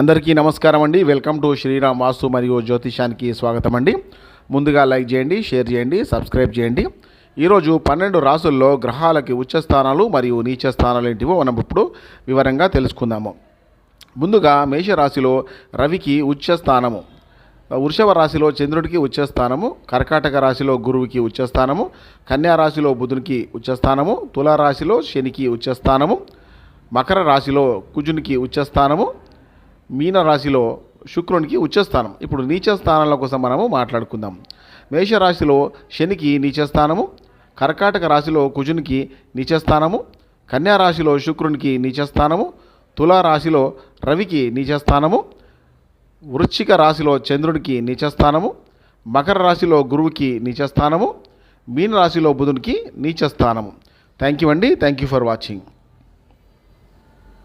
అందరికీ నమస్కారం అండి. వెల్కమ్ టు శ్రీరామ్ వాస్తు మరియు జ్యోతిషానికి స్వాగతం అండి. ముందుగా లైక్ చేయండి షేర్ చేయండి సబ్స్క్రైబ్ చేయండి. ఈరోజు పన్నెండు రాసుల్లో గ్రహాలకి ఉచ్చ స్థానాలు మరియు నీచ స్థానాలు ఏంటివో మనం ఇప్పుడు వివరంగా తెలుసుకుందాము. ముందుగా మేషరాశిలో రవికి ఉచ్చ స్థానము వృషభ రాశిలో చంద్రుడికి ఉచ్చస్థానము కర్కాటక రాశిలో గురువుకి ఉచ్చస్థానము కన్యా రాశిలో బుధునికి ఉచ్చస్థానము తులారాశిలో శనికి ఉచ్చస్థానము మకర రాశిలో కుజునికి ఉచ్చస్థానము మీనరాశిలో మీన రాశిలో శుక్రునికి ఉచ్చస్థానం. ఇప్పుడు నీచ స్థానాల కోసం మనము మాట్లాడుకుందాం. మేషరాశిలో శనికి నీచస్థానము కర్కాటక రాశిలో కుజునికి నీచస్థానము కన్యా రాశిలో శుక్రునికి నీచస్థానము తులారాశిలో రవికి నీచస్థానము వృశ్చిక రాశిలో చంద్రుడికి నీచస్థానము మకర రాశిలో గురువుకి నీచస్థానము మీనరాశిలో బుధునికి నీచస్థానము. థ్యాంక్ యూ అండి. Thank you for watching